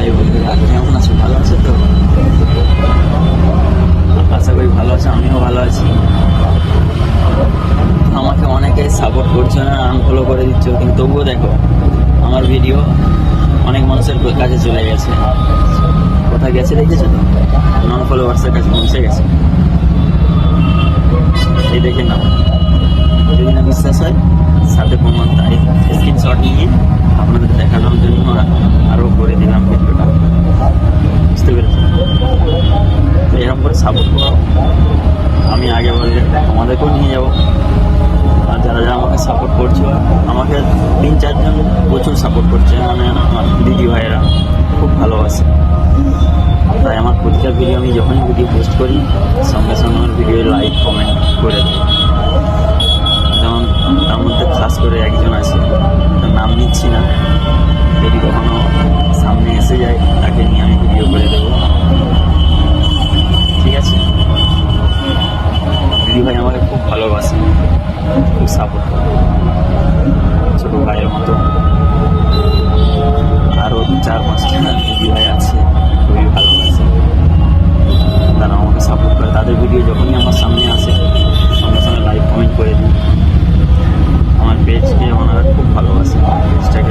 High বন্ধুরা কেমন আছো ভালো আছো তো? আশা করি ভালো আছো, আমিও ভালো আছি। আমাকে অনেকে সাপোর্ট করছ না আনফলো করে দিচ্ছ, কিন্তু তবুও দেখো, আমার ভিডিও অনেক মানুষের কাছে চলে গেছে। কোথায় গেছে দেখেছ তো? নন ফলোয়ার্সের কাছে পৌঁছে গেছে। এই দেখে নাও। যদি না বিশ্বাস হয়, সাথে প্রমাণ তাই স্ক্রিনশট নিয়ে আপনাদের দেখানোর জন্য আরও করে দিলাম ভিডিওটা বুঝতে পেরেছি তো এরকম করে সাপোর্ট করো আমি আগে বলে তোমাদেরকেও নিয়ে যাব। আর যারা যারা আমাকে সাপোর্ট করছে, আমাকে তিন চারজন প্রচুর সাপোর্ট করছে মানে আমার দিদি ভাইয়েরা খুব ভালোবাসে। তাই আমার প্রতিটা ভিডিও আমি যখনই ভিডিও পোস্ট করি, সঙ্গে সঙ্গে আমার ভিডিও লাইক কমেন্ট করে দিই যেমন তার মধ্যে খাস করে একজন আছে নাম নিচ্ছি না, যদি কখনো সামনে এসে যায়, তাকে নিয়ে আমি ভিডিও করে দিদি ভাই আমাকে খুব ভালোবাসে, খুব সাপোর্ট করে। ছোটো ভাইয়ের মতো। আরও চার পাঁচটা দিদি ভাই আছে, খুবই ভালোবাসে। তারা আমাকে সাপোর্ট করে। তাদের ভিডিও যখনই আমার সামনে আসে, সঙ্গে সঙ্গে লাইভ কমেন্ট করে দিই। আমার পেজকে আমার খুব ভালোবাসে। পেজটাকে